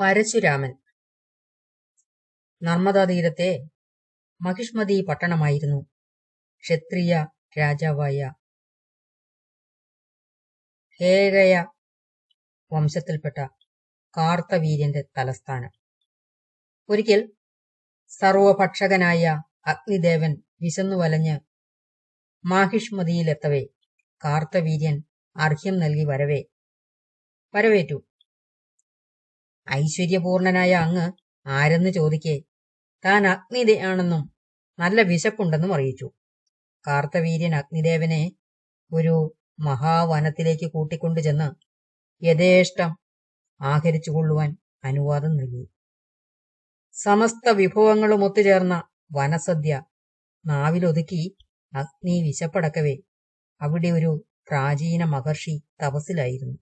പരശുരാമൻ. നർമ്മദാ തീരത്തെ മഹിഷ്മതി പട്ടണമായിരുന്നു. ക്ഷത്രിയ രാജാവായ ഹേഗയ വംശത്തിൽപ്പെട്ട കാർത്തവീര്യന്റെ തലസ്ഥാനം. ഒരിക്കൽ സർവഭക്ഷകനായ അഗ്നിദേവൻ വിശന്നു വലഞ്ഞ് മാഹിഷ്മതിയിലെത്തവേ കാർത്തവീര്യൻ അർഹ്യം നൽകി വരവേ വരവേറ്റു. ഐശ്വര്യപൂർണനായ അങ്ങ് ആരെന്ന് ചോദിക്കേ. താൻ അഗ്നിദേയാണെന്നും നല്ല വിശപ്പുണ്ടെന്നും അറിയിച്ചു. കാർത്തവീര്യൻ അഗ്നിദേവനെ ഒരു മഹാവനത്തിലേക്ക് കൂട്ടിക്കൊണ്ടു ചെന്ന് യഥേഷ്ടം ആഹരിച്ചുകൊള്ളുവാൻ അനുവാദം നൽകി. സമസ്ത വിഭവങ്ങളും ഒത്തുചേർന്ന വനസദ്യ നാവിലൊതുക്കി അഗ്നി വിശപ്പടക്കവേ. അവിടെ ഒരു പ്രാചീന മഹർഷി തപസ്സിലായിരുന്നു.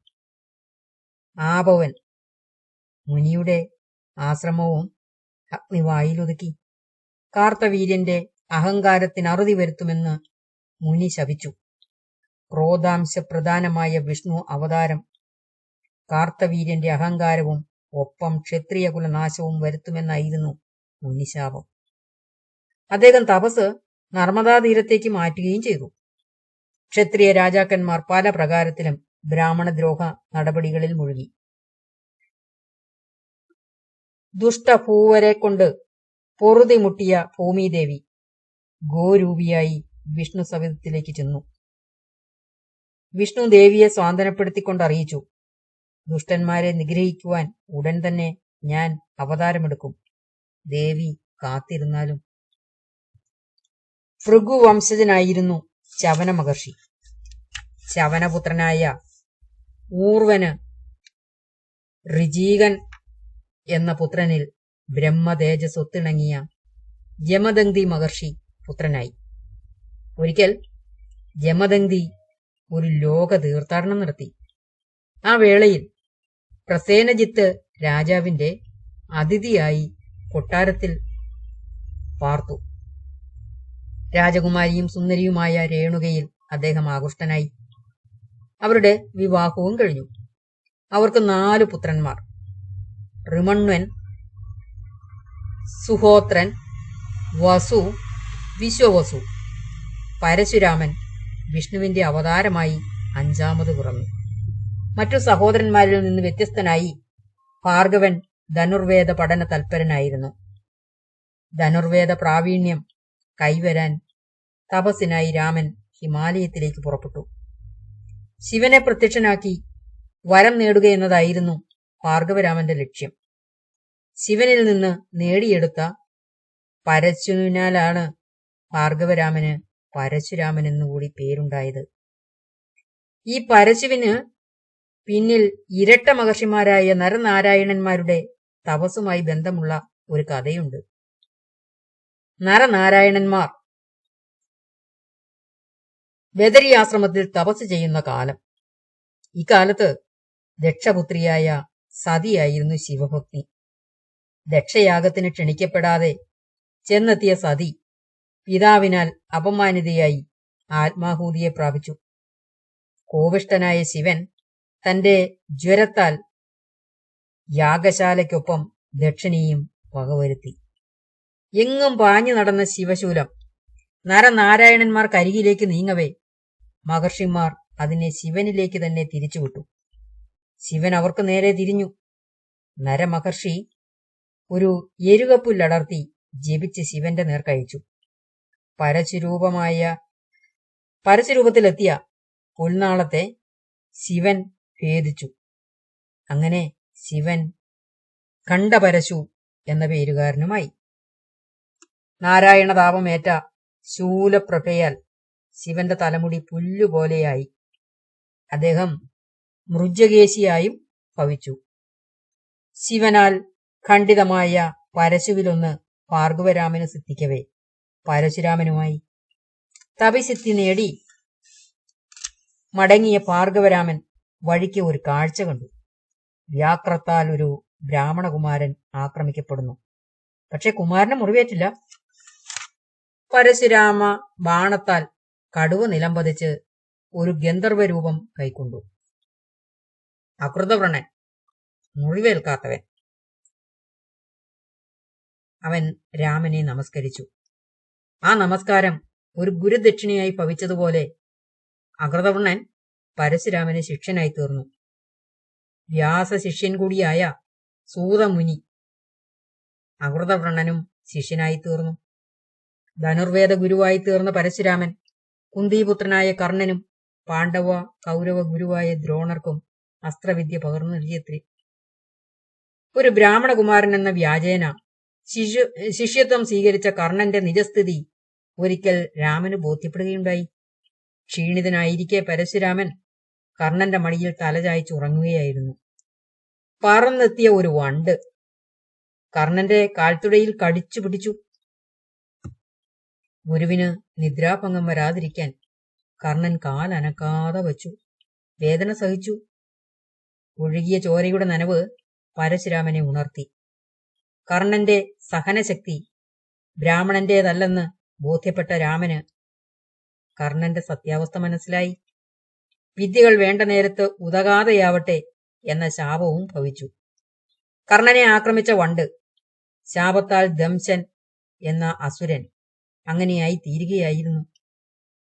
ആപവൻ മുനിയുടെ ആശ്രമവും അഗ്നി വായിലൊതുക്കി കാർത്തവീര്യന്റെ അഹങ്കാരത്തിന് അറുതി വരുത്തുമെന്ന് മുനി ശപിച്ചു. ക്രോധാംശപ്രധാനമായ വിഷ്ണു അവതാരം. കാർത്തവീര്യന്റെ അഹങ്കാരവും ഒപ്പം ക്ഷത്രിയകുലനാശവും വരുത്തുമെന്നായിരുന്നു മുനിശാപം അദ്ദേഹം തപസ് നർമ്മദാ തീരത്തേക്ക് മാറ്റുകയും ചെയ്തു. ക്ഷത്രിയ രാജാക്കന്മാർ പല പ്രകാരത്തിലും ബ്രാഹ്മണദ്രോഹ നടപടികളിൽ മുഴുകി. ദുഷ്ടഭൂവരെ കൊണ്ട് പൊറുതിമുട്ടിയ ഭൂമിദേവി ഗോരൂപിയായി വിഷ്ണു സവിധത്തിലേക്ക് ചെന്നു. വിഷ്ണു ദേവിയെ സ്വാന്തനപ്പെടുത്തിക്കൊണ്ട് അറിയിച്ചു ദുഷ്ടന്മാരെ നിഗ്രഹിക്കുവാൻ ഉടൻ തന്നെ ഞാൻ അവതാരമെടുക്കും. ദേവി കാത്തിരുന്നാലും. ഭൃഗുവംശജനായിരുന്നു ചവന മഹർഷി ചവനപുത്രനായ ഊർവന് ഋജീകൻ എന്ന പുത്രനിൽ ബ്രഹ്മതേജസ് ഒത്തിണങ്ങിയ ജമദന്തി മഹർഷി പുത്രനായി. ഒരിക്കൽ ജമദന്തി ഒരു ലോക തീർത്ഥാടനം നടത്തി. ആ വേളയിൽ പ്രസേനജിത്ത് രാജാവിന്റെ അതിഥിയായി കൊട്ടാരത്തിൽ പാർത്തു. രാജകുമാരിയും സുന്ദരിയുമായ രേണുകയിൽ അദ്ദേഹം ആകൃഷ്ടനായി. അവരുടെ വിവാഹവും കഴിഞ്ഞു. അവർക്ക് നാലു പുത്രന്മാർ. ഋമണ്വൻ സുഹോത്രൻ വസു വിശ്വവസു. പരശുരാമൻ വിഷ്ണുവിന്റെ അവതാരമായി അഞ്ചാമത് പിറന്നു. മറ്റു സഹോദരന്മാരിൽ നിന്ന് വ്യത്യസ്തനായി ഭാർഗവൻ ധനുർവേദ പഠന തൽപരനായിരുന്നു. ധനുർവേദ പ്രാവീണ്യം കൈവരാൻ തപസ്സിനായി രാമൻ ഹിമാലയത്തിലേക്ക് പുറപ്പെട്ടു. ശിവനെ പ്രത്യക്ഷനാക്കി വരം നേടുക എന്നതായിരുന്നു ഭാർഗവരാമന്റെ ലക്ഷ്യം. ശിവനിൽ നിന്ന് നേടിയെടുത്ത പരശുവിനാലാണ് ഭാർഗവരാമന് പരശുരാമൻ എന്നുകൂടി പേരുണ്ടായത്. ഈ പരശുവിന് പിന്നിൽ ഇരട്ട മഹർഷിമാരായ നരനാരായണന്മാരുടെ തപസ്സുമായി ബന്ധമുള്ള ഒരു കഥയുണ്ട്. നരനാരായണന്മാർ ബദരി ആശ്രമത്തിൽ തപസ് ചെയ്യുന്ന കാലം. ഇക്കാലത്ത് ദക്ഷപുത്രിയായ സതിയായിരുന്നു ശിവഭക്തി. ദക്ഷയാഗത്തിന് ക്ഷണിക്കപ്പെടാതെ ചെന്നെത്തിയ സതി പിതാവിനാൽ അപമാനിതയായി ആത്മാഹൂതിയെ പ്രാപിച്ചു. കോവിഷ്ടനായ ശിവൻ തന്റെ ജ്വരത്താൽ യാഗശാലയ്ക്കൊപ്പം ദക്ഷിണിയും വകവരുത്തി എങ്ങും പാഞ്ഞു നടന്ന ശിവശൂലം നരനാരായണന്മാർക്കരികിലേക്ക് നീങ്ങവേ. മഹർഷിമാർ അതിനെ ശിവനിലേക്ക് തന്നെ തിരിച്ചുവിട്ടു. ശിവൻ അവർക്ക് നേരെ തിരിഞ്ഞു. നരമഹർഷി ഒരു എരുകപ്പുല്ലടർത്തി ജപിച്ച് ശിവന്റെ നേർക്കയച്ചു. പരശുരൂപമായ പരശുരൂപത്തിലെത്തിയ പുൽനാളത്തെ ശിവൻ ഭേദിച്ചു. അങ്ങനെ ശിവൻ കണ്ടപരശു എന്ന പേരുകാരനുമായി. നാരായണതാപമേറ്റ ശൂലപ്രഭയാൽ ശിവന്റെ തലമുടി പുല്ലുപോലെയായി. അദ്ദേഹം മൃജകേശിയായും ഭവിച്ചു. ശിവനാൽ ഖണ്ഡിതമായ പരശുവിലൊന്ന് ഭാർഗവരാമന് സിദ്ധിക്കവേ. പരശുരാമനുമായി തപിസിദ്ധി നേടി മടങ്ങിയ ഭാർഗവരാമൻ വഴിക്ക് ഒരു കാഴ്ച കണ്ടു. വ്യാക്രത്താൽ ഒരു ബ്രാഹ്മണകുമാരൻ ആക്രമിക്കപ്പെടുന്നു. പക്ഷെ കുമാരന് മുറിവേറ്റില്ല. പരശുരാമ ബാണത്താൽ കടുവ നിലംപതിച്ച് ഒരു ഗന്ധർവ രൂപം കൈക്കൊണ്ടു. അകൃതവ്രണൻ. മുറിവേൽക്കാത്തവൻ. അവൻ രാമനെ നമസ്കരിച്ചു. ആ നമസ്കാരം ഒരു ഗുരുദക്ഷിണയായി ഭവിച്ചതുപോലെ അകൃതവ്രണൻ പരശുരാമന് ശിഷ്യനായി തീർന്നു. വ്യാസ ശിഷ്യൻ കൂടിയായ സൂതമുനി അകൃതവ്രണനും ശിഷ്യനായി തീർന്നു. ധനുർവേദ ഗുരുവായി തീർന്ന പരശുരാമൻ കുന്തിപുത്രനായ കർണനും പാണ്ഡവ കൗരവ ഗുരുവായ ദ്രോണർക്കും അസ്ത്രവിദ്യ പകർന്നു നൽകിയത്രേ. ഒരു ബ്രാഹ്മണകുമാരൻ എന്ന വ്യാജേന ശിശു ശിഷ്യത്വം സ്വീകരിച്ച കർണന്റെ നിജസ്ഥിതി ഒരിക്കൽ രാമന് ബോധ്യപ്പെടുകയുണ്ടായി. ക്ഷീണിതനായിരിക്കെ പരശുരാമൻ കർണന്റെ മടിയിൽ തലചായ്ച്ച് ഉറങ്ങുകയായിരുന്നു. പറന്നെത്തിയ ഒരു വണ്ട് കർണന്റെ കാൽത്തുടയിൽ കടിച്ചു പിടിച്ചു. ഗുരുവിന് നിദ്രാഭംഗം വരാതിരിക്കാൻ കർണൻ കാലനക്കാതെ വച്ചു. വേദന സഹിച്ചു. ഒഴുകിയ ചോരയുടെ നനവ് പരശുരാമനെ ഉണർത്തി. കർണന്റെ സഹനശക്തി ബ്രാഹ്മണന്റേതല്ലെന്ന് ബോധ്യപ്പെട്ട രാമന് കർണന്റെ സത്യാവസ്ഥ മനസ്സിലായി. വിദ്യകൾ വേണ്ട നേരത്ത് ഉതകാതെയാവട്ടെ എന്ന ശാപവും ഭവിച്ചു. കർണനെ ആക്രമിച്ച വണ്ട് ശാപത്താൽ ദംശൻ എന്ന അസുരൻ അങ്ങനെയായി തീരുകയായിരുന്നു.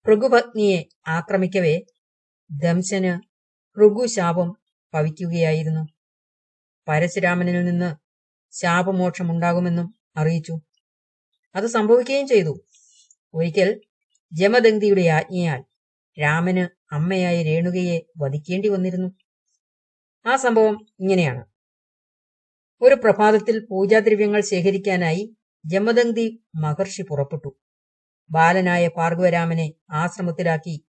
ഭൃഗുപത്നിയെ ആക്രമിക്കവേ ദംശന് ഭൃഗുശാപം ഭവിക്കുകയായിരുന്നു. പരശുരാമനിൽ നിന്ന് ശാപമോക്ഷമുണ്ടാകുമെന്നും അറിയിച്ചു. അത് സംഭവിക്കുകയും ചെയ്തു. ഒരിക്കൽ ജമദന്തിയുടെ ആജ്ഞയാൽ രാമന് അമ്മയായ രേണുകയെ വധിക്കേണ്ടി വന്നിരുന്നു. ആ സംഭവം ഇങ്ങനെയാണ്. ഒരു പ്രഭാതത്തിൽ പൂജാദ്രവ്യങ്ങൾ ശേഖരിക്കാനായി ജമദന്തി മഹർഷി പുറപ്പെട്ടു. ബാലനായ പാർവരാമനെ ആശ്രമത്തിലാക്കി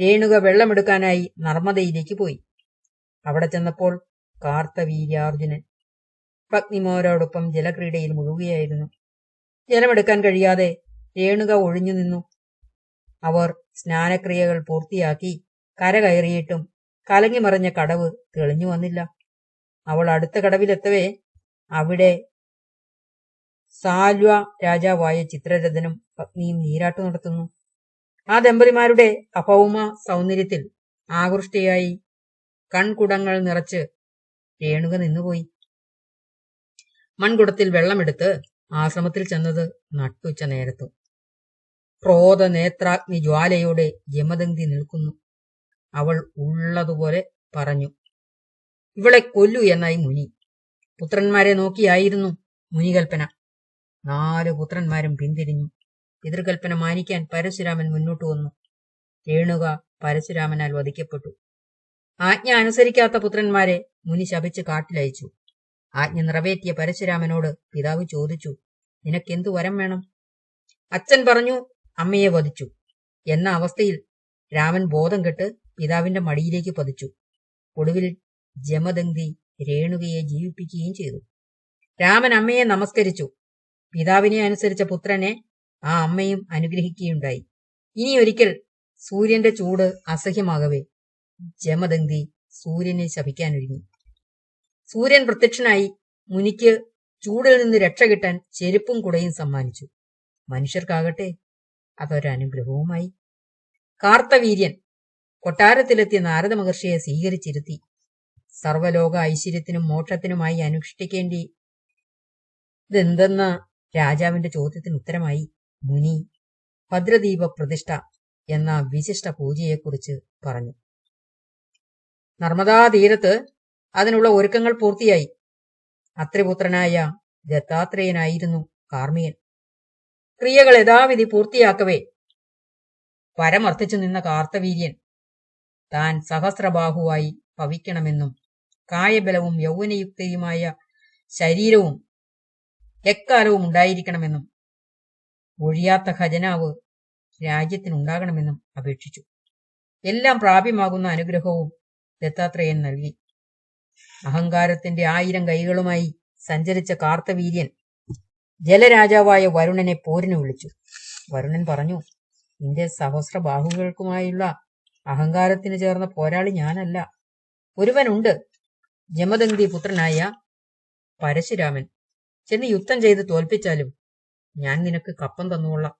രേണുക വെള്ളമെടുക്കാനായി നർമ്മദയിലേക്ക് പോയി. അവിടെ ചെന്നപ്പോൾ കാർത്തവീര്യാർജുനൻ പത്നിമോരോടൊപ്പം ജലക്രീഡയിൽ മുഴുകുകയായിരുന്നു. ജലമെടുക്കാൻ കഴിയാതെ രേണുക ഒഴിഞ്ഞു നിന്നു. അവർ സ്നാനക്രിയകൾ പൂർത്തിയാക്കി കര കയറിയിട്ടും കലങ്ങിമറിഞ്ഞ കടവ് തെളിഞ്ഞു വന്നില്ല. അവൾ അടുത്ത കടവിലെത്തവേ അവിടെ സാൽവ രാജാവായ ചിത്രരഥനും പത്നിയും നീരാട്ടു നടത്തുന്നു. ആ ദമ്പതിമാരുടെ അപൗമ സൗന്ദര്യത്തിൽ ആകൃഷ്ടയായി കൺകുടങ്ങൾ നിറച്ച് രേണുക നിന്നുപോയി. മൺകുടത്തിൽ വെള്ളമെടുത്ത് ആശ്രമത്തിൽ ചെന്നത് നട്ടുച്ച നേരത്തു. ക്രോധ നേത്രാഗ്നി ജ്വാലയോടെ യമദന്തി നിൽക്കുന്നു. അവൾ ഉള്ളതുപോലെ പറഞ്ഞു ഇവളെ കൊല്ലു എന്നായി മുനി. പുത്രന്മാരെ നോക്കിയായിരുന്നു മുനികൽപ്പന. നാല് പുത്രന്മാരും പിന്തിരിഞ്ഞു. പിതൃകൽപ്പന മാനിക്കാൻ പരശുരാമൻ മുന്നോട്ടു വന്നു. രേണുക പരശുരാമനാൽ വധിക്കപ്പെട്ടു. ആജ്ഞ അനുസരിക്കാത്ത പുത്രന്മാരെ മുനി ശപിച്ച് കാട്ടിലയച്ചു. ആജ്ഞ നിറവേറ്റിയ പരശുരാമനോട് പിതാവ് ചോദിച്ചു നിനക്കെന്തു വരം വേണം? അച്ഛൻ പറഞ്ഞു അമ്മയെ വധിച്ചു. എന്ന അവസ്ഥയിൽ രാമൻ ബോധം കെട്ട് പിതാവിന്റെ മടിയിലേക്ക് പതിച്ചു. ഒടുവിൽ ജമദന്തി രേണുകയെ ജീവിപ്പിക്കുകയും ചെയ്തു. രാമൻ അമ്മയെ നമസ്കരിച്ചു. പിതാവിനെ അനുസരിച്ച പുത്രനെ ആ അമ്മയും അനുഗ്രഹിക്കുകയുണ്ടായി. ഇനി ഒരിക്കൽ സൂര്യന്റെ ചൂട് അസഹ്യമാകവേ. ജമദന്തി സൂര്യനെ ശപിക്കാനൊരുങ്ങി. സൂര്യൻ പ്രത്യക്ഷനായി മുനിക്ക് ചൂടിൽ നിന്ന് രക്ഷ കിട്ടാൻ ചെരുപ്പും കുടയും സമ്മാനിച്ചു. മനുഷ്യർക്കാകട്ടെ അതൊരനുഗ്രഹവുമായി കാർത്തവീര്യൻ കൊട്ടാരത്തിലെത്തിയ നാരദ മഹർഷിയെ സ്വീകരിച്ചിരുത്തി. സർവലോക ഐശ്വര്യത്തിനും മോക്ഷത്തിനുമായി അനുഷ്ഠിക്കേണ്ടി ഇതെന്തെന്ന രാജാവിന്റെ ചോദ്യത്തിന് ഉത്തരമായി മുനി ഭദ്രദീപ പ്രതിഷ്ഠ എന്ന വിശിഷ്ട പൂജയെക്കുറിച്ച് പറഞ്ഞു. നർമ്മദാ തീരത്ത് അതിനുള്ള ഒരുക്കങ്ങൾ പൂർത്തിയായി. അത്രിപുത്രനായ ദത്താത്രേയനായിരുന്നു കാർമിയൻ ക്രിയകൾ യഥാവിധി പൂർത്തിയാക്കവേ. പരമർത്ഥിച്ചു നിന്ന കാർത്തവീര്യൻ താൻ സഹസ്രബാഹുവായി ഭവിക്കണമെന്നും കായബലവും യൗവനയുക്തയുമായ ശരീരവും എക്കാലവും ഉണ്ടായിരിക്കണമെന്നും ഒഴിയാത്ത ഖജനാവ് രാജ്യത്തിനുണ്ടാകണമെന്നും അപേക്ഷിച്ചു. എല്ലാം പ്രാപ്യമാകുന്ന അനുഗ്രഹവും ദത്താത്രേയൻ നൽകി. അഹങ്കാരത്തിന്റെ ആയിരം കൈകളുമായി സഞ്ചരിച്ച കാർത്തവീര്യൻ ജലരാജാവായ വരുണനെ പോരിന് വിളിച്ചു. വരുണൻ പറഞ്ഞു നിന്റെ സഹസ്ര ബാഹുകൾക്കുമായുള്ള അഹങ്കാരത്തിന് ചേർന്ന പോരാളി ഞാനല്ല. ഒരുവനുണ്ട്. ജമദന്തി പുത്രനായ പരശുരാമൻ. ചെന്ന് യുദ്ധം ചെയ്ത് തോൽപ്പിച്ചാലും ഞാൻ നിനക്ക് കപ്പം തന്നുകൊള്ളാം.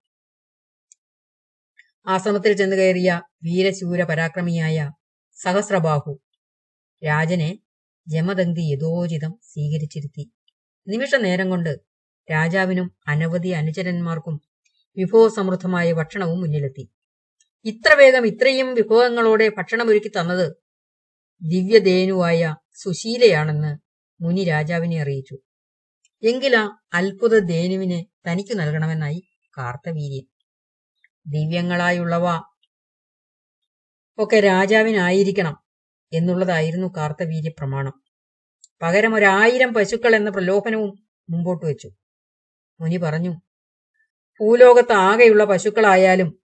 ആശ്രമത്തിൽ ചെന്ന് കയറിയ വീരശൂര പരാക്രമിയായ സഹസ്രബാഹു. രാജനെ ജമദന്തി യഥോചിതം സ്വീകരിച്ചിരുത്തി. നിമിഷ നേരം കൊണ്ട് രാജാവിനും അനവധി അനുചരന്മാർക്കും വിഭവസമൃദ്ധമായ ഭക്ഷണവും മുന്നിലെത്തി. ഇത്ര വേഗം ഇത്രയും വിഭവങ്ങളോടെ ഭക്ഷണമൊരുക്കി തന്നത് ദിവ്യദേനുവായ സുശീലയാണെന്ന് മുനി രാജാവിനെ അറിയിച്ചു. എങ്കിലാ അത്ഭുത ദേനുവിനെ തനിക്കു നൽകണമെന്നായി കാർത്തവീര്യൻ. ദിവ്യങ്ങളായുള്ളവ ഒക്കെ രാജാവിനായിരിക്കണം എന്നുള്ളതായിരുന്നു കാർത്തവീര്യ പ്രമാണം. പകരം ഒരായിരം പശുക്കൾ എന്ന പ്രലോഭനവും മുമ്പോട്ട് വെച്ചു. മുനി പറഞ്ഞു ഭൂലോകത്ത് ആകെയുള്ള പശുക്കളായാലും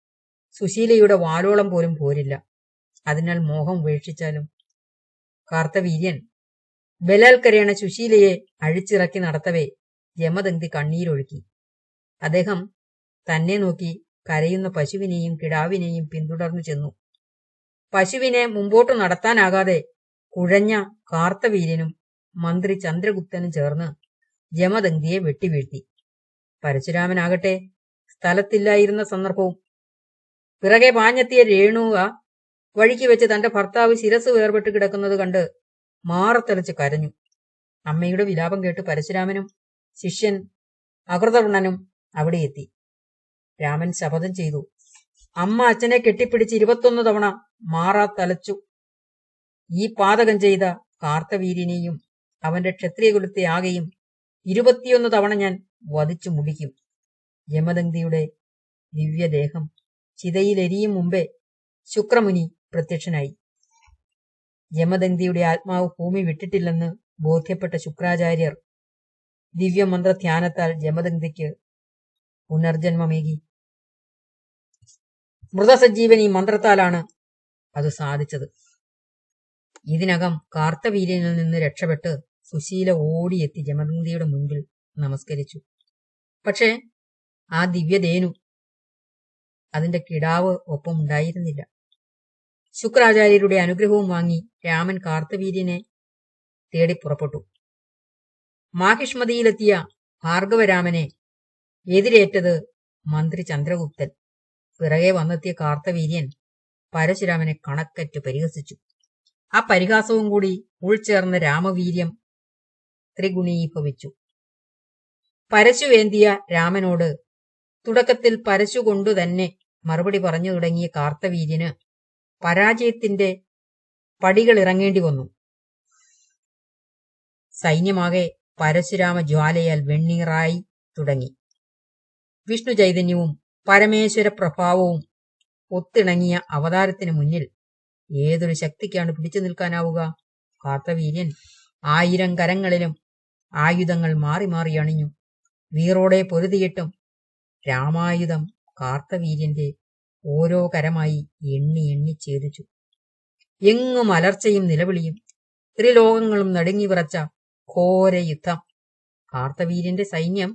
സുശീലയുടെ വാലോളം പോലും പോരില്ല. അതിനാൽ മോഹം ഉപേക്ഷിച്ചാലും. കാർത്തവീര്യൻ ബലാൽക്കരേണ സുശീലയെ അഴിച്ചിറക്കി നടത്തവേ യമദന്തി കണ്ണീരൊഴുക്കി. അദ്ദേഹം തന്നെ നോക്കി കരയുന്ന പശുവിനെയും കിടാവിനെയും പിന്തുടർന്നു ചെന്നു. പശുവിനെ മുമ്പോട്ട് നടത്താനാകാതെ കുഴഞ്ഞ കാർത്തവീര്യനും മന്ത്രി ചന്ദ്രഗുപ്തനും ചേർന്ന് ജമദന്തിയെ വെട്ടിവീഴ്ത്തി. പരശുരാമനാകട്ടെ സ്ഥലത്തില്ലായിരുന്ന സന്ദർഭവും. പിറകെ പാഞ്ഞെത്തിയ രേണുവ വഴിക്ക് വെച്ച് തന്റെ ഭർത്താവ് ശിരസ് വേർപെട്ട് കിടക്കുന്നത് കണ്ട് മാറത്തെളിച്ച് കരഞ്ഞു. അമ്മയുടെ വിലാപം കേട്ട് പരശുരാമനും ശിഷ്യൻ അകൃതവണ്ണനും അവിടെ എത്തി രാമൻ ശപഥം ചെയ്തു. അമ്മ അച്ഛനെ കെട്ടിപ്പിടിച്ച് ഇരുപത്തൊന്ന് തവണ മാറാ തലച്ചു. ഈ പാതകം ചെയ്ത കാർത്തവീര്യനെയും അവന്റെ ക്ഷത്രിയകുലത്തെ ആകെയും ഇരുപത്തിയൊന്ന് തവണ ഞാൻ വധിച്ചു മുടിക്കും. യമദന്തിയുടെ ദിവ്യദേഹം ചിതയിലെരിയും മുമ്പേ ശുക്രമുനി പ്രത്യക്ഷനായി. യമദന്തിയുടെ ആത്മാവ് ഭൂമി വിട്ടിട്ടില്ലെന്ന് ബോധ്യപ്പെട്ട ശുക്രാചാര്യർ ദിവ്യമന്ത്രധ്യാനത്താൽ യമദന്തിക്ക് പുനർജന്മമേകി. മൃതസജ്ജീവനി മന്ത്രത്താലാണ് അത് സാധിച്ചത്. ഇതിനകം കാർത്തവീര്യനിൽ നിന്ന് രക്ഷപ്പെട്ട് സുശീല ഓടിയെത്തി ജമദന്തിയുടെ മുൻപിൽ നമസ്കരിച്ചു. പക്ഷേ ആ ദിവ്യദേനു അതിന്റെ കിടാവ് ഒപ്പം ഉണ്ടായിരുന്നില്ല. ശുക്രാചാര്യരുടെ അനുഗ്രഹവും വാങ്ങി രാമൻ കാർത്തവീര്യനെ തേടി പുറപ്പെട്ടു. മാഹിഷ്മതിയിലെത്തിയ ഭാർഗവരാമനെ എതിരേറ്റത് മന്ത്രി ചന്ദ്രഗുപ്തൻ. പിറകെ വന്നെത്തിയ കാർത്തവീര്യൻ പരശുരാമനെ കണക്കറ്റ് പരിഹസിച്ചു. ആ പരിഹാസവും കൂടി ഉൾച്ചേർന്ന രാമവീര്യം ത്രിഗുണീഭവിച്ചു. പരശുവേന്തിയ രാമനോട് തുടക്കത്തിൽ പരശു കൊണ്ടു തന്നെ മറുപടി പറഞ്ഞു തുടങ്ങിയ കാർത്തവീര്യന് പരാജയത്തിന്റെ പടികൾ ഇറങ്ങേണ്ടി വന്നു. സൈന്യമാകെ പരശുരാമ ജ്വാലയാൽ വെണ്ണീറായി തുടങ്ങി. വിഷ്ണു ചൈതന്യവും പരമേശ്വര പ്രഭാവവും ഒത്തിണങ്ങിയ അവതാരത്തിന് മുന്നിൽ ഏതൊരു ശക്തിക്കാണ് പിടിച്ചു നിൽക്കാനാവുക? കാർത്തവീര്യൻ ആയിരം കരങ്ങളിലും ആയുധങ്ങൾ മാറി മാറി അണിഞ്ഞു. വീറോടെ പൊരുതിയിട്ടും രാമായുധം കാർത്തവീര്യന്റെ ഓരോ കരമായി എണ്ണി എണ്ണി ഛേദിച്ചു. എങ്ങും അലർച്ചയും നിലവിളിയും ത്രിലോകങ്ങളും നടുങ്ങി വിറച്ച ഘോര യുദ്ധം കാർത്തവീര്യന്റെ സൈന്യം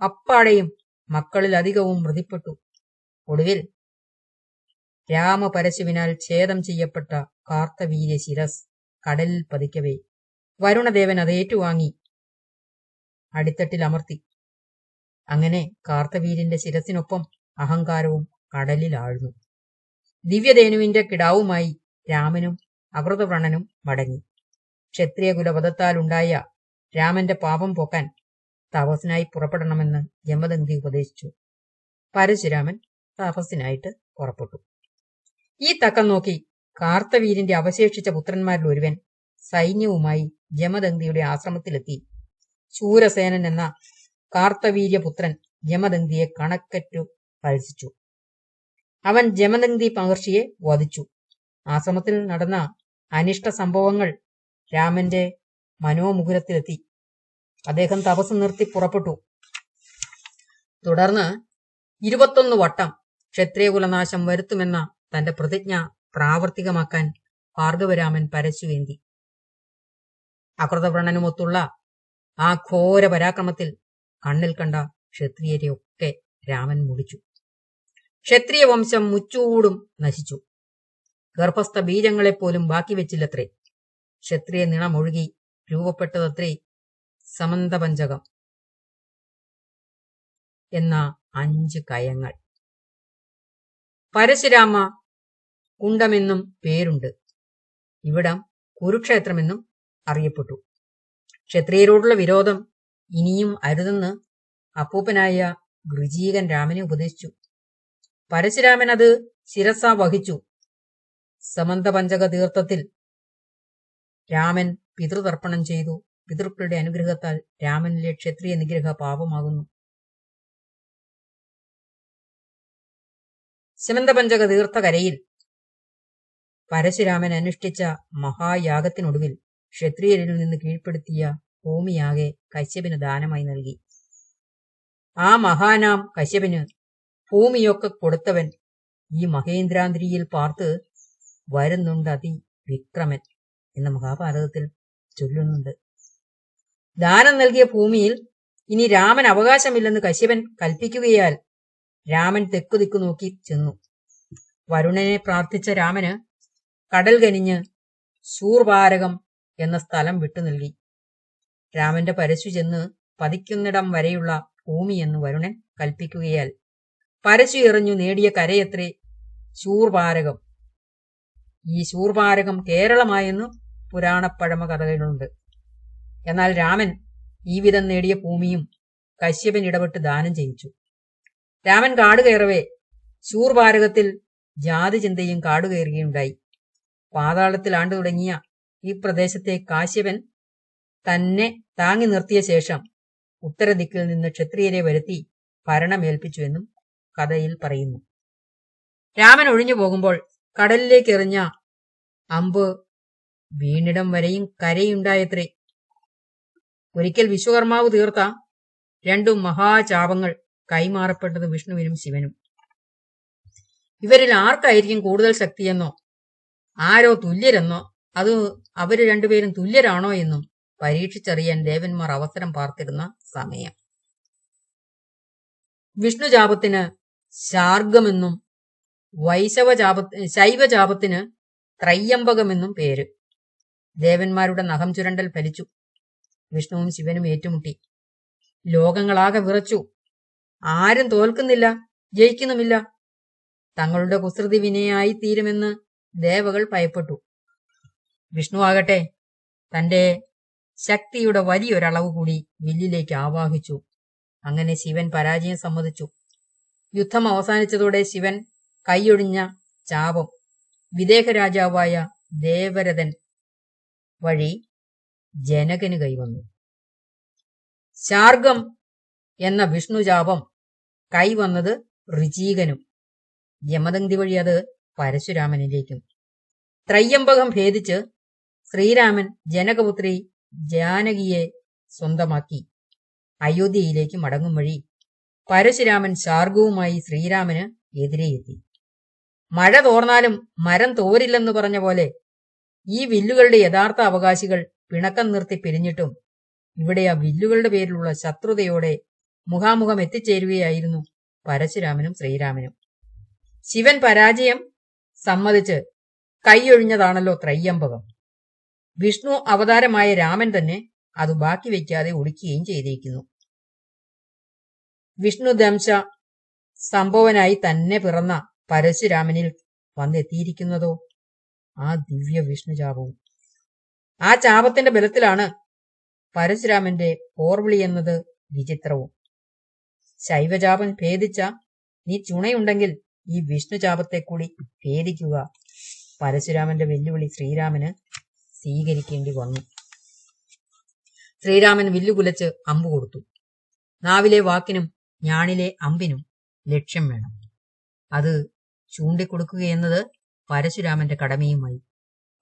അപ്പാടെയും മക്കളിലധികവും മൃതിപ്പെട്ടു. ഒടുവിൽ രാമപരശുവിനാൽ ഛേദം ചെയ്യപ്പെട്ട കാർത്തവീര്യ ശിരസ് കടലിൽ പതിക്കവേ. വരുണദേവൻ അത് ഏറ്റുവാങ്ങി. അടിത്തട്ടിൽ അമർത്തി. അങ്ങനെ കാർത്തവീര്യന്റെ ശിരസിനൊപ്പം അഹങ്കാരവും കടലിൽ ആഴ്ന്നു. ദിവ്യധേനുവിന്റെ കിടാവുമായി രാമനും അകൃതവ്രണനും മടങ്ങി. ക്ഷത്രിയ കുലപദത്താലുണ്ടായ രാമന്റെ പാപം പോക്കാൻ തപസ്സിനായി പുറപ്പെടണമെന്ന് ജമദന്തി ഉപദേശിച്ചു. പരശുരാമൻ താപസിനായിട്ട് പുറപ്പെട്ടു. ഈ തക്കം നോക്കി കാർത്തവീരിന്റെ അവശേഷിച്ച പുത്രന്മാരിൽ ഒരുവൻ സൈന്യവുമായി ജമദന്തിയുടെ ആശ്രമത്തിലെത്തി. ശൂരസേനൻ എന്ന കാർത്തവീര്യപുത്രൻ ജമദന്തിയെ കണക്കറ്റു പഴിച്ചു അവൻ ജമദന്തി മഹർഷിയെ വധിച്ചു. ആശ്രമത്തിൽ നടന്ന അനിഷ്ട സംഭവങ്ങൾ രാമന്റെ മനോമുകുരത്തിലെത്തി. അദ്ദേഹം തപസ് നിർത്തി പുറപ്പെട്ടു. തുടർന്ന് ഇരുപത്തൊന്ന് വട്ടം ക്ഷത്രിയകുലനാശം വരുത്തുമെന്ന തന്റെ പ്രതിജ്ഞ പ്രാവർത്തികമാക്കാൻ ഭാർഗവരാമൻ പരശുവേന്തി. അകൃതവ്രണനുമൊത്തുള്ള ആ ഘോര പരാക്രമത്തിൽ കണ്ണിൽ കണ്ട ക്ഷത്രിയരെയൊക്കെ രാമൻ മുടിച്ചു. ക്ഷത്രിയ വംശം മുച്ചൂടും നശിച്ചു. ഗർഭസ്ഥ ബീജങ്ങളെപ്പോലും ബാക്കി വെച്ചില്ലത്രേ. ക്ഷത്രിയ നിണമൊഴുകി രൂപപ്പെട്ടതത്രേ സമന്തപഞ്ചകം എന്ന അഞ്ച് കയങ്ങൾ. പരശുരാമ കുണ്ടമെന്നും പേരുണ്ട്. ഇവിടം കുരുക്ഷേത്രമെന്നും അറിയപ്പെട്ടു. ക്ഷത്രിയരോടുള്ള വിരോധം ഇനിയും അരുതെന്ന് അപ്പൂപ്പനായ ഗൃജീകൻ രാമനെ ഉപദേശിച്ചു. പരശുരാമൻ അത് ശിരസ വഹിച്ചു. സമന്തപഞ്ചക തീർത്ഥത്തിൽ രാമൻ പിതൃതർപ്പണം ചെയ്തു. പിതൃക്കളുടെ അനുഗ്രഹത്താൽ രാമനിലെ ക്ഷത്രിയ നിഗ്രഹ പാപമാകുന്നു. ശമന്തപഞ്ചക തീർത്ഥകരയിൽ പരശുരാമൻ അനുഷ്ഠിച്ച മഹായാഗത്തിനൊടുവിൽ ക്ഷത്രിയരിൽ നിന്ന് കീഴ്പ്പെടുത്തിയ ഭൂമിയാകെ കശ്യപിന് ദാനമായി നൽകി. ആ മഹാനാം കശ്യപിന് ഭൂമിയൊക്കെ കൊടുത്തവൻ ഈ മഹേന്ദ്രാന്തിരിയിൽ പാർത്ത് വരുന്നുണ്ട് അതി വിക്രമൻ എന്ന മഹാഭാരതത്തിൽ ചൊല്ലുന്നുണ്ട്. ദാനം നൽകിയ ഭൂമിയിൽ ഇനി രാമൻ അവകാശമില്ലെന്ന് കശ്യപൻ കൽപ്പിക്കുകയാൽ രാമൻ തെക്കു ദിക്കു നോക്കി ചെന്നു. വരുണനെ പ്രാർത്ഥിച്ച രാമന് കടൽ കനിഞ്ഞ് ശൂർപാരകം എന്ന സ്ഥലം വിട്ടു നൽകി. രാമന്റെ പരശു ചെന്ന് പതിക്കുന്നിടം വരെയുള്ള ഭൂമി എന്ന് വരുണൻ കൽപ്പിക്കുകയാൽ പരശു എറിഞ്ഞു നേടിയ കരയത്രേ? ശൂർപാരകം ഈ ശൂർപാരകം കേരളമായെന്നും പുരാണപ്പഴമ കഥകളുണ്ട് എന്നാൽ രാമൻ ഈ വിധം നേടിയ ഭൂമിയും കശ്യപൻ ഇടപെട്ട് ദാനം ചെയ്യിച്ചു. രാമൻ കാടുകയറവേ കയറവേ ശൂർപാരകത്തിൽ ജാതി ചിന്തയും കാടുകയറുകയുണ്ടായി പാതാളത്തിൽ ആണ്ടു തുടങ്ങിയ ഈ പ്രദേശത്തെ കാശ്യപൻ തന്നെ താങ്ങി നിർത്തിയ ശേഷം ഉത്തരദിക്കിൽ നിന്ന് ക്ഷത്രിയരെ വരുത്തി ഭരണമേൽപ്പിച്ചുവെന്നും കഥയിൽ പറയുന്നു. രാമൻ ഒഴിഞ്ഞു പോകുമ്പോൾ കടലിലേക്ക് എറിഞ്ഞ അമ്പ് വീണിടം വരെയും കരയുണ്ടായത്രേ. ഒരിക്കൽ വിശ്വകർമാവ് തീർത്ത രണ്ടു മഹാചാപങ്ങൾ കൈമാറപ്പെട്ടത് വിഷ്ണുവിനും ശിവനും. ഇവരിൽ ആർക്കായിരിക്കും കൂടുതൽ ശക്തിയെന്നോ ആരോ തുല്യരെന്നോ അത് അവർ രണ്ടുപേരും തുല്യരാണോ എന്നും പരീക്ഷിച്ചറിയാൻ ദേവന്മാർ അവസരം പാർത്തിരുന്ന സമയം. വിഷ്ണുചാപത്തിന് ശാർഗമെന്നും വൈശവചാപ ശൈവജാപത്തിന് ത്രയ്യമ്പകമെന്നും പേര്. ദേവന്മാരുടെ നഖം ചുരണ്ടൽ ഫലിച്ചു. വിഷ്ണുവും ശിവനും ഏറ്റുമുട്ടി. ലോകങ്ങളാകെ വിറച്ചു. ആരും തോൽക്കുന്നില്ല ജയിക്കുന്നുമില്ല. തങ്ങളുടെ കുസൃതി വിനയായി തീരുമെന്ന് ദേവകൾ ഭയപ്പെട്ടു. വിഷ്ണു ആകട്ടെ തന്റെ ശക്തിയുടെ വലിയൊരളവ് കൂടി വില്ലിലേക്ക് ആവാഹിച്ചു. അങ്ങനെ ശിവൻ പരാജയം സമ്മതിച്ചു. യുദ്ധം അവസാനിച്ചതോടെ ശിവൻ കൈയൊഴിഞ്ഞ ചാപം വിദേഹ രാജാവായ ദേവരഥൻ വഴി ജനകന് കൈവന്നു ശാർഗം എന്ന വിഷ്ണുചാപം കൈവന്നത് ഋചീകനും. യമദന്തി വഴി അത് പരശുരാമനിലേക്കും. ത്രയ്യമ്പകം ഭേദിച്ച് ശ്രീരാമൻ ജനകപുത്രി ജാനകിയെ സ്വന്തമാക്കി. അയോധ്യയിലേക്ക് മടങ്ങും വഴി പരശുരാമൻ ശാർഗവുമായി ശ്രീരാമന് എതിരെയെത്തി. മഴ തോർന്നാലും മരം തോരില്ലെന്ന് പറഞ്ഞ പോലെ ഈ വില്ലുകളുടെ യഥാർത്ഥ അവകാശികൾ പിണക്കം നിർത്തി പിരിഞ്ഞിട്ടും ഇവിടെ ആ വില്ലുകളുടെ പേരിലുള്ള ശത്രുതയോടെ മുഖാമുഖം എത്തിച്ചേരുകയായിരുന്നു പരശുരാമനും ശ്രീരാമനും. ശിവൻ പരാജയം സമ്മതിച്ച് കൈയൊഴിഞ്ഞതാണല്ലോ ത്രയ്യമ്പകം വിഷ്ണു അവതാരമായ രാമൻ തന്നെ അത് ബാക്കി വയ്ക്കാതെ ഒടുക്കുകയും ചെയ്തിരിക്കുന്നു വിഷ്ണു ദംശ സംഭവനായി തന്നെ പിറന്ന പരശുരാമനിൽ വന്നെത്തിയിരിക്കുന്നതോ? ആ ദിവ്യ വിഷ്ണു ചാപവും ആ ചാപത്തിന്റെ ബലത്തിലാണ് പരശുരാമന്റെ പോർവിളി എന്നത് വിചിത്രവും. ശൈവചാപം ഭേദിച്ച നീ ചുണയുണ്ടെങ്കിൽ ഈ വിഷ്ണുചാപത്തെ കൂടി ഭേദിക്കുക. പരശുരാമന്റെ വെല്ലുവിളി ശ്രീരാമന് സ്വീകരിക്കേണ്ടി വന്നു. ശ്രീരാമൻ വില്ലുകുലച്ച് അമ്പ് കൊടുത്തു. നാവിലെ വാക്കിനും ഞാണിലെ അമ്പിനും ലക്ഷ്യം വേണം. അത് ചൂണ്ടിക്കൊടുക്കുകയെന്നത് പരശുരാമന്റെ കടമയുമായി.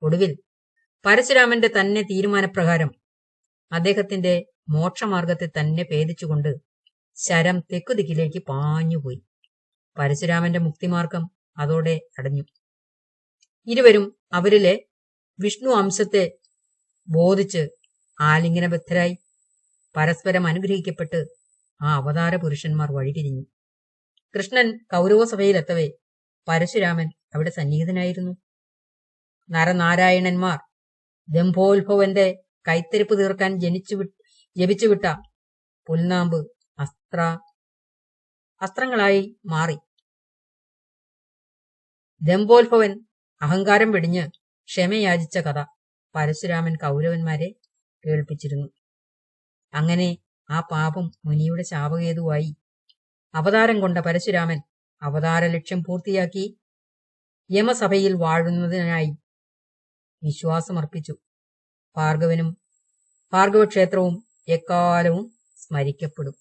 ഒടുവിൽ പരശുരാമന്റെ തന്നെ തീരുമാനപ്രകാരം അദ്ദേഹത്തിന്റെ മോക്ഷമാർഗത്തെ തന്നെ ഭേദിച്ചുകൊണ്ട് ശരം തെക്കുദിക്കിലേക്ക് പാഞ്ഞുപോയി. പരശുരാമന്റെ മുക്തിമാർഗം അതോടെ അടഞ്ഞു. ഇരുവരും അവരിലെ വിഷ്ണു അംശത്തെ ബോധിച്ച് ആലിംഗനബദ്ധരായി പരസ്പരം അനുഗ്രഹിക്കപ്പെട്ട് ആ അവതാര പുരുഷന്മാർ വഴിതിരിഞ്ഞു. കൃഷ്ണൻ കൗരവസഭയിലെത്തവേ പരശുരാമൻ അവിടെ സന്നിഹിതനായിരുന്നു. നരനാരായണന്മാർ ദംഭോത്ഭവന്റെ കൈത്തിരിപ്പ് തീർക്കാൻ ജനിച്ചു ജപിച്ചുവിട്ട പുൽനാമ്പ് അസ്ത്ര അസ്ത്രങ്ങളായി മാറി. ദംഭോത്ഭവൻ അഹങ്കാരം വെടിഞ്ഞ് ക്ഷമയാചിച്ച കഥ പരശുരാമൻ കൗരവന്മാരെ കേൾപ്പിച്ചിരുന്നു. അങ്ങനെ ആ പാപം മുനിയുടെ ശാപകേതുവായി. അവതാരം കൊണ്ട പരശുരാമൻ അവതാര ലക്ഷ്യം പൂർത്തിയാക്കി യമസഭയിൽ വാഴുന്നതിനായി വിശ്വാസമർപ്പിച്ചു. ഭാർഗവനും ഭാർഗവക്ഷേത്രവും എക്കാലവും സ്മരിക്കപ്പെടും.